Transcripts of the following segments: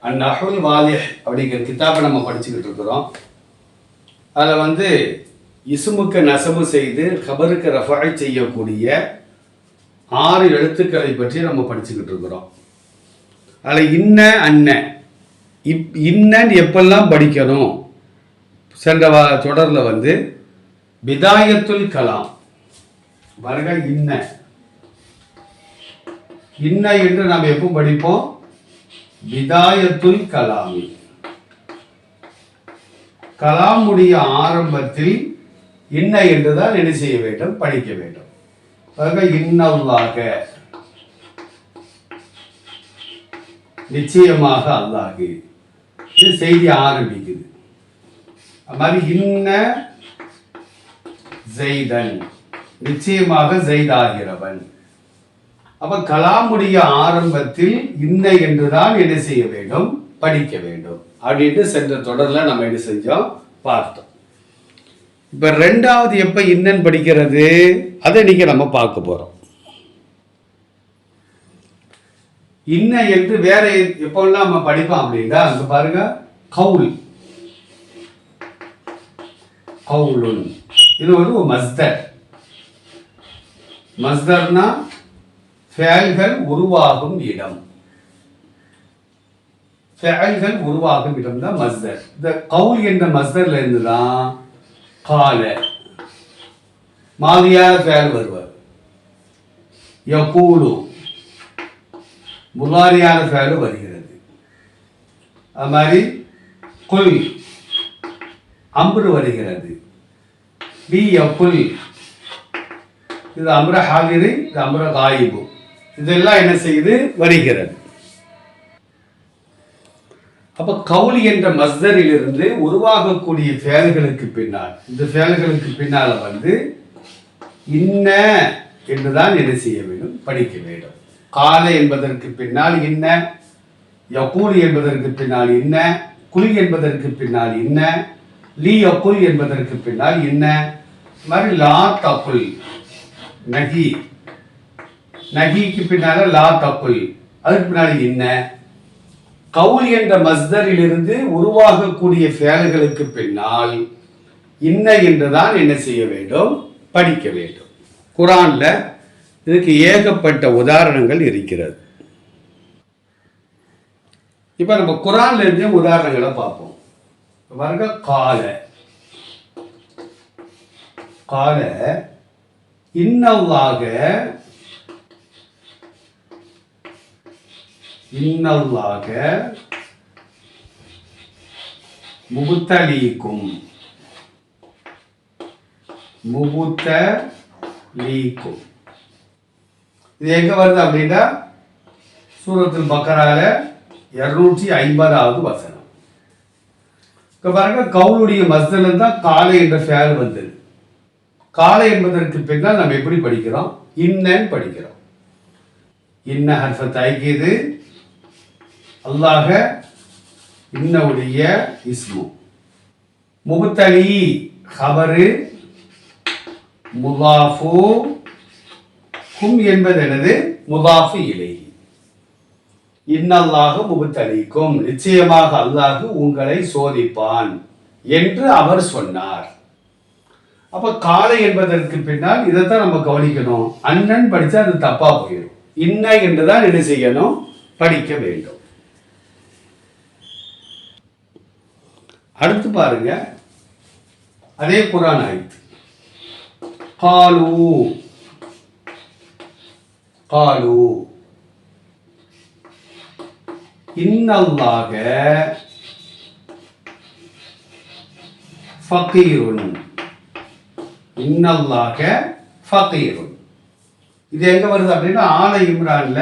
And அஹுல் வாலிஹ் அப்படிங்கிற கிதாபை நம்ம படிச்சுக்கிட்டு இருக்கிறோம். அதில் வந்து இசுமுக்கு நசபு செய்து கபருக்கு ரஃபாய் செய்யக்கூடிய ஆறு எழுத்துக்களை பற்றி நம்ம படிச்சுக்கிட்டு இருக்கிறோம். அதில் இன்ன அன்ன. இப் இன்னன்னு எப்பெல்லாம் படிக்கணும்? சென்ற தொடரில் வந்து பிதாயத்துல் கலாம். வருக இன்ன. இன்ன என்று நாம் எப்போ படிப்போம்? விதாயத்துல் கலாமி. கலாமுடைய ஆரம்பத்தில் இன்ன என்றுதான் என்ன செய்ய வேண்டும்? படிக்க வேண்டும். ஆக இன்னல்லாக நிச்சயமாக அல்லாஹு இது செய்தி ஆரம்பிக்குது. அது மாதிரி இன்ன ஜெய்தன் நிச்சயமாக ஜெய்தாகிறவன். அப்ப கலாமுடைய ஆரம்பத்தில் இன்ன என்றுதான் என்ன செய்ய வேண்டும்? படிக்க வேண்டும். அப்படின்ட்டு சென்ற தொடர்ல நம்ம என்ன செஞ்சோம்? பார்த்தோம். இப்ப ரெண்டாவது எப்ப இன்னன் படிக்கிறது? அதை இன்னைக்கு நம்ம பார்க்க போறோம். இன்ன என்று வேற எப்பெல்லாம் நம்ம படிப்போம் அப்படின்னா அங்க பாருங்க கவுல். கவுலுன். இது வந்து ஒரு மஸ்தர். மஸ்தர்னா ஃபேல்கள் உருவாகும் இடம். ஃபேல்கள் உருவாகும் இடம் தான் மஸ்தர். இந்த கவுல் என்ற மஸ்தர்ல இருந்து தான் கால. மாதிரியான ஃபேல் வருவார். யகூலு. முலாரியான ஃபேலு வருகிறது. அது மாதிரி குல். அம்புரு வருகிறது. பி எப்புல் இது அம்ர ஹாலிரு இது அம்ர காயிபு. இதெல்லாம் என்ன செய்து வருகிறது. அப்ப கவுலி என்ற மஸ்தரிலிருந்து உருவாகக்கூடிய ஃபேல்களுக்கு பின்னால் இந்த ஃபேல்களுக்கு பின்னால வந்து இன்ன என்றுதான் என்ன செய்ய வேண்டும்? படிக்க வேண்டும். காலை என்பதற்கு பின்னால் இன்ன யகூல் என்பதற்கு பின்னால் இன்ன குலி என்பதற்கு பின்னால் இன்ன லீ யகுல் என்பதற்கு பின்னால் இன்ன மாதிரி லா தகுல் நகி. நகிக்கு பின்னால லா தகுல் அதுக்கு பின்னால என்ன? கவுல் என்ற மஸ்தரிலிருந்து உருவாகக்கூடிய ஃபேல்களுக்கு பின்னால் இன்ன என்றுதான் என்ன செய்ய வேண்டும்? படிக்க வேண்டும். குரான்ல இதுக்கு ஏகப்பட்ட உதாரணங்கள் இருக்கிறது. இப்ப நம்ம குரான்ல இருந்தே உதாரணங்களை பார்ப்போம். பாருங்க கால. கால இன்னல்லாக இன்னல்லாக முகுத்த லீக்கும் இது எங்க வருது அப்படின்னா சூரத்தில் பக்கரால இருநூற்றி ஐம்பதாவது வசனம். இப்ப பாருங்க கவுளுடைய மசனம் தான் காலை என்ற ஃபேல் வந்தது. காலை என்பதற்கு பின்னால் நம்ம எப்படி படிக்கிறோம்? இன்னன்னு படிக்கிறோம். இன்ன ஹர்ஃபத் ஐக்கியது அல்லாஹ இன்னவுடைய இஸ்மு. முகுத்தலி ஹபரு முதாஃபு கும் என்பது எனது முதாஃபு இலை இன்னல்லாக முகுத்தலிக்கும் நிச்சயமாக அல்லாஹ் உங்களை சோதிப்பான் என்று அவர் சொன்னார். அப்ப காலை என்பதற்கு பின்னால் இதைத்தான் நம்ம கவனிக்கணும். அண்ணன் படிச்சா அது தப்பா போயிடும். இன்ன என்றுதான் என்ன செய்யணும்? படிக்க வேண்டும். அடுத்து பாருங்க. அதே குரான் ஆயிடுத்து காலு. காலு. இன்னல்லாக ஃபக்கீருன் இன்னல்லாக ஃபக்கீருன் இது எங்க வருது அப்படின்னா ஆல இம்ரான்ல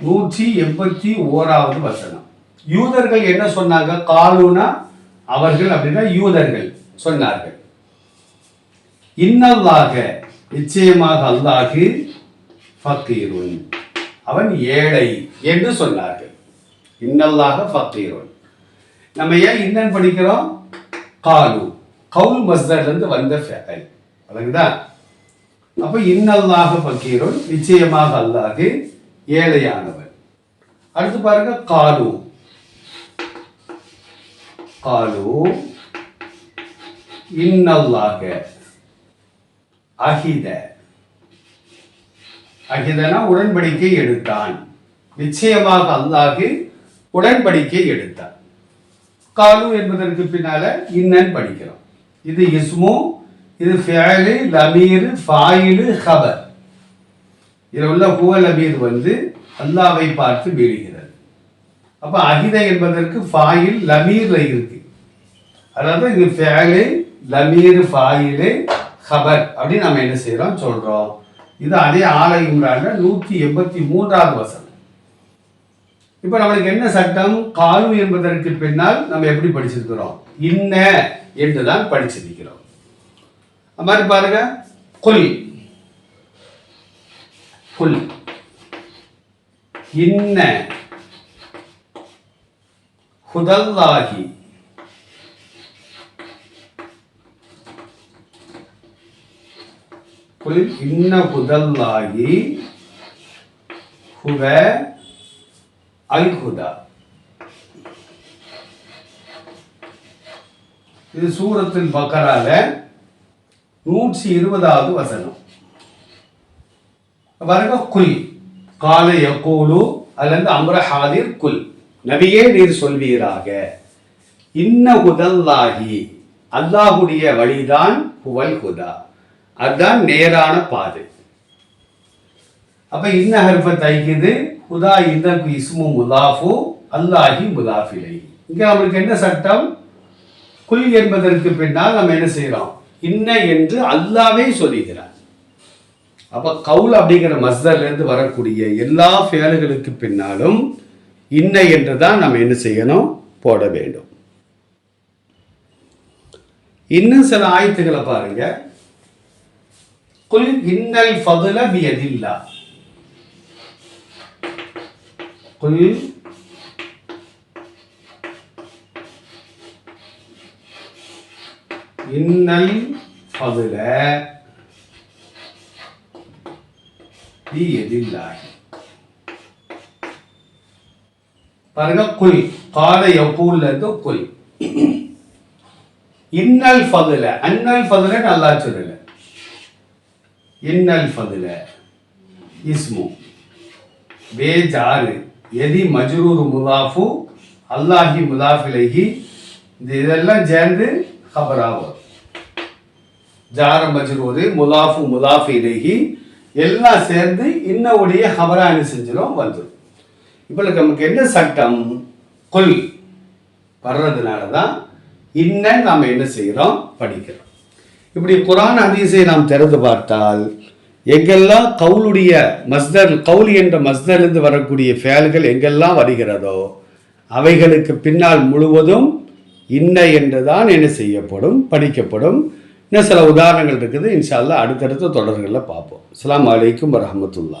நூற்றி எண்பத்தி ஓராவது வசனம். யூதர்கள் என்ன சொன்னாங்க? காலுனா அவர்கள் அப்படின்னா யூதர்கள் சொன்னார்கள். இன்னல்லாக நிச்சயமாக அல்லாஹு ஃபக்கீருன். அவன் ஏழை என்று சொன்னார்கள். இன்னல்லாக ஃபக்கீருன். நம்ம ஏன் இன்னன் படிக்கிறோம்? காலு. கவுல் மஸ்தர்லேருந்து வந்த ஃபேல் அதுக்குதா அப்போ இன்னல்லாக ஃபக்கீருன் நிச்சயமாக அல்லாஹு ஏழையானவன். அடுத்து பாருங்க காலு. காலு இன்னல்லாக அகித அகிதனா உடன்படிக்கை எடுத்தான். நிச்சயமாக அல்லாஹு உடன்படிக்கை எடுத்தான். காலு என்பதற்கு பின்னால இன்னன் படிக்கிறோம். இது இஸ்மு இது ஃபேலு லமீர் ஃபாயிலு ஹபர். இதில் உள்ள ஹுவ லமீர் வந்து அல்லாவை பார்த்து வீழுகிறது அப்ப அகித என்பதற்கு ஃபாயில் லமீர்ல இருக்கு. அதாவது இது ஃபேலு லமீர் ஃபாயிலு ஹபர் அப்படின்னு நம்ம என்ன செய்றோம்? சொல்றோம். இது அதே ஆலை இம்ரான்ல நூத்தி எண்பத்தி மூன்றாவது வசனம். இப்ப நம்மளுக்கு என்ன சட்டம்? காலு என்பதற்கு பின்னால் நம்ம எப்படி படிச்சிருக்கிறோம்? இன்ன என்றுதான் படிச்சிருக்கிறோம். அது மாதிரி பாருங்க. கொல். கொல். இன்ன. ஹுதல்லாஹி குல் இன்ன ஹுதல்லாஹி ஹுவ அல் ஹுதா இது சூரத்தில் பக்கரால நூற்றி இருபதாவது வசனம் பாருங்க குல் கால கோலு அல்லது அம்ர ஹாதிர் குல் நபியே நீர் சொல்வீராக. இன்ன ஹுதல்லாஹி அல்லாஹுடைய வழிதான் புவல் ஹுதா. அதுதான் நேரான பாதை. அப்ப இன்ன ஹர்ஃப தைக்குது ஹுதா இன்னக்கு இஸ்மு முதாஃபு அல்லாஹி முதாஃபிலை. இங்க நம்மளுக்கு என்ன சட்டம்? குல் என்பதற்கு பின்னால் நம்ம என்ன செய்யறோம்? இன்ன என்று அல்லாவே சொல்லுகிறார். அப்ப கவுல் அப்படிங்கிற மஸ்தர்ல இருந்து வரக்கூடிய எல்லா ஃபேலுகளுக்கு பின்னாலும் இன்னை என்று தான் நம்ம என்ன செய்யணும்? போட வேண்டும். இன்னும் சில ஆயத்துக்களை பாருங்க. குல் இன்னல் ஃபதுல பியதில்லா. குல் இன்னல் ஃபதுல பியதில்லாஹி. பாருங்க குல். கால எப்பூல்ல இருந்து குல். இன்னல் ஃபதுல. அன்னல் ஃபதுல நல்லா சொல்லல இன்னல் ஃபதுல. இஸ்மு. பேஜாரு எதி மஜ்ரூர் முலாஃபு அல்லாஹி முதாஃபிலகி இது இதெல்லாம் சேர்ந்து ஹபராகும் ஜார மஜ்ரூரு முலாஃபு முதாஃபிலகி எல்லாம் சேர்ந்து இன்னவுடைய ஹபரா செஞ்சிடும் வந்துடும் இப்போ நமக்கு என்ன சட்டம்? கொல் வர்றதுனால தான் இன்னும் நாம் என்ன செய்கிறோம் படிக்கிறோம். இப்படி குரான் அதிசை நாம் திறந்து பார்த்தால் எங்கெல்லாம் கவுலுடைய மஸ்தர் கவுல் என்ற மஸ்தர்லேருந்து வரக்கூடிய ஃபேல்கள் எங்கெல்லாம் வருகிறதோ அவைகளுக்கு பின்னால் முழுவதும் இன்ன என்றுதான் என்ன செய்யப்படும் படிக்கப்படும். இன்னும் சில உதாரணங்கள் இருக்குது. இன்ஷால்லா அடுத்தடுத்த தொடர்களில் பார்ப்போம். அஸ்லாம் அலைக்கும் வரமத்துல்லா